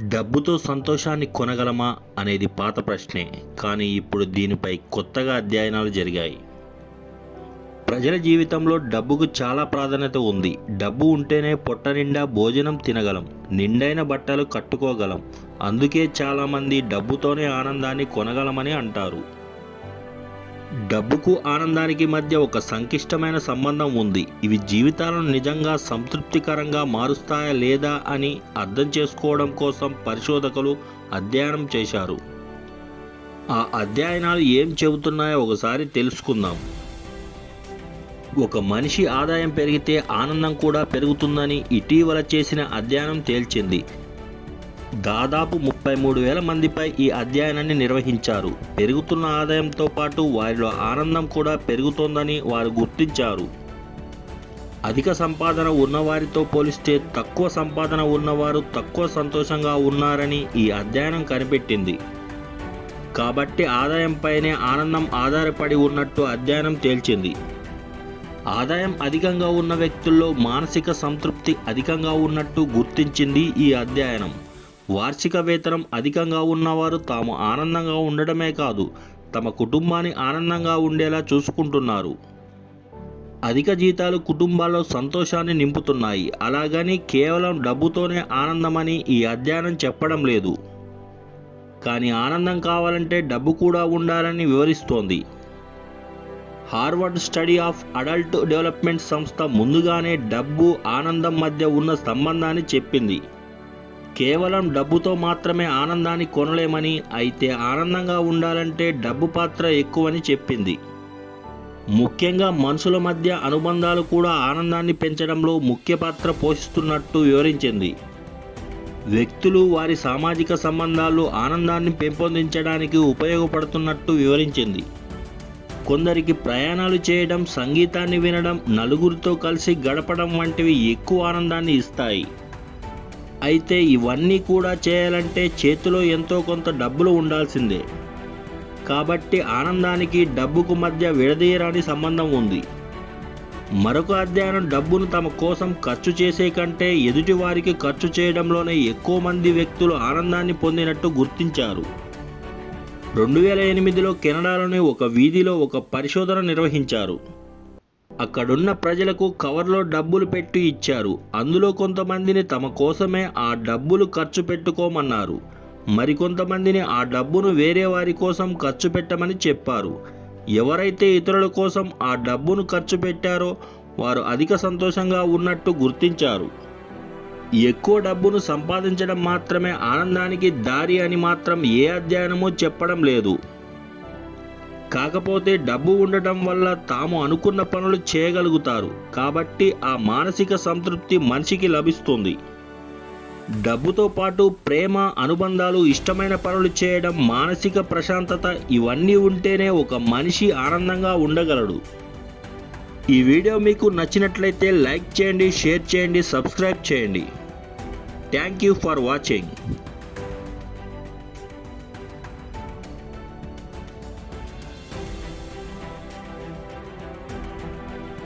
డబ్బుతో సంతోషాన్ని కొనగలమా అనేది పాత ప్రశ్నే కానీ ఇప్పుడు దీనిపై కొత్తగా అధ్యయనాలు జరిగాయి. ప్రజల జీవితంలో డబ్బుకు చాలా ప్రాధాన్యత ఉంది. డబ్బు ఉంటేనే పొట్ట నిండా భోజనం తినగలం నిండైన బట్టలు కట్టుకోగలం. అందుకే చాలామంది డబ్బుతోనే ఆనందాన్ని కొనగలమని అంటారు. డబ్బుకు ఆనందానికి మధ్య ఒక సంక్లిష్టమైన సంబంధం ఉంది. ఇవి జీవితాలను నిజంగా సంతృప్తికరంగా మారుస్తాయా లేదా అని అర్థం చేసుకోవడం కోసం పరిశోధకులు అధ్యయనం చేశారు. ఆ అధ్యయనాలు ఏం చెబుతున్నాయో ఒకసారి తెలుసుకుందాం. ఒక మనిషి ఆదాయం పెరిగితే ఆనందం కూడా పెరుగుతుందని ఇటీవల చేసిన అధ్యయనం తేల్చింది. దాదాపు ముప్పై మూడు వేల మందిపై ఈ అధ్యయనాన్ని నిర్వహించారు. పెరుగుతున్న ఆదాయంతో పాటు వారిలో ఆనందం కూడా పెరుగుతోందని వారు గుర్తించారు. అధిక సంపాదన ఉన్నవారితో పోలిస్తే తక్కువ సంపాదన ఉన్నవారు తక్కువ సంతోషంగా ఉన్నారని ఈ అధ్యయనం కనిపెట్టింది. కాబట్టి ఆదాయంపైనే ఆనందం ఆధారపడి ఉన్నట్టు అధ్యయనం తేల్చింది. ఆదాయం అధికంగా ఉన్న వ్యక్తుల్లో మానసిక సంతృప్తి అధికంగా ఉన్నట్టు గుర్తించింది ఈ అధ్యయనం. వార్షిక వేతనం అధికంగా ఉన్నవారు తాము ఆనందంగా ఉండడమే కాదు తమ కుటుంబాన్ని ఆనందంగా ఉండేలా చూసుకుంటున్నారు. అధిక జీతాలు కుటుంబాల్లో సంతోషాన్ని నింపుతున్నాయి. అలాగని కేవలం డబ్బుతోనే ఆనందమని ఈ అధ్యయనం చెప్పడం లేదు. కానీ ఆనందం కావాలంటే డబ్బు కూడా ఉండాలని వివరిస్తోంది. Harvard study of adult development సంస్థ ముందుగానే డబ్బు ఆనందం మధ్య ఉన్న సంబంధాన్ని చెప్పింది. కేవలం డబ్బుతో మాత్రమే ఆనందాన్ని కొనలేమని అయితే ఆనందంగా ఉండాలంటే డబ్బు పాత్ర ఎక్కువని చెప్పింది. ముఖ్యంగా మనుషుల మధ్య అనుబంధాలు కూడా ఆనందాన్ని పెంచడంలో ముఖ్య పాత్ర పోషిస్తున్నట్టు వివరించింది. వ్యక్తులు వారి సామాజిక సంబంధాలు ఆనందాన్ని పెంపొందించడానికి ఉపయోగపడుతున్నట్టు వివరించింది. కొందరికి ప్రయాణాలు చేయడం సంగీతాన్ని వినడం నలుగురితో కలిసి గడపడం వంటివి ఎక్కువ ఆనందాన్ని ఇస్తాయి. అయితే ఇవన్నీ కూడా చేయాలంటే చేతిలో ఎంతో కొంత డబ్బులు ఉండాల్సిందే. కాబట్టి ఆనందానికి డబ్బుకు మధ్య విడదీయరాని సంబంధం ఉంది. మరొక అధ్యయనం డబ్బును తమ కోసం ఖర్చు చేసే కంటే ఎదుటి వారికి ఖర్చు చేయడంలోనే ఎక్కువ మంది వ్యక్తులు ఆనందాన్ని పొందినట్టు గుర్తించారు. రెండు వేల ఎనిమిదిలో కెనడాలోని ఒక వీధిలో ఒక పరిశోధన నిర్వహించారు. అక్కడున్న ప్రజలకు కవర్లో డబ్బులు పెట్టి ఇచ్చారు. అందులో కొంతమందిని తమ కోసమే ఆ డబ్బులు ఖర్చు పెట్టుకోమన్నారు. మరికొంతమందిని ఆ డబ్బును వేరే వారి కోసం ఖర్చు పెట్టమని చెప్పారు. ఎవరైతే ఇతరుల కోసం ఆ డబ్బును ఖర్చు పెట్టారో వారు అధిక సంతోషంగా ఉన్నట్టు గుర్తించారు. ఎక్కువ డబ్బును సంపాదించడం మాత్రమే ఆనందానికి దారి అని మాత్రం ఏ అధ్యయనమూ చెప్పడం లేదు. కాకపోతే డబ్బు ఉండటం వల్ల తాము అనుకున్న పనులు చేయగలుగుతారు. కాబట్టి ఆ మానసిక సంతృప్తి మనిషికి లభిస్తుంది. డబ్బుతో పాటు ప్రేమ అనుబంధాలు ఇష్టమైన పనులు చేయడం మానసిక ప్రశాంతత ఇవన్నీ ఉంటేనే ఒక మనిషి ఆనందంగా ఉండగలడు. ఈ వీడియో మీకు నచ్చినట్లయితే లైక్ చేయండి షేర్ చేయండి సబ్స్క్రైబ్ చేయండి. Thank you for watching.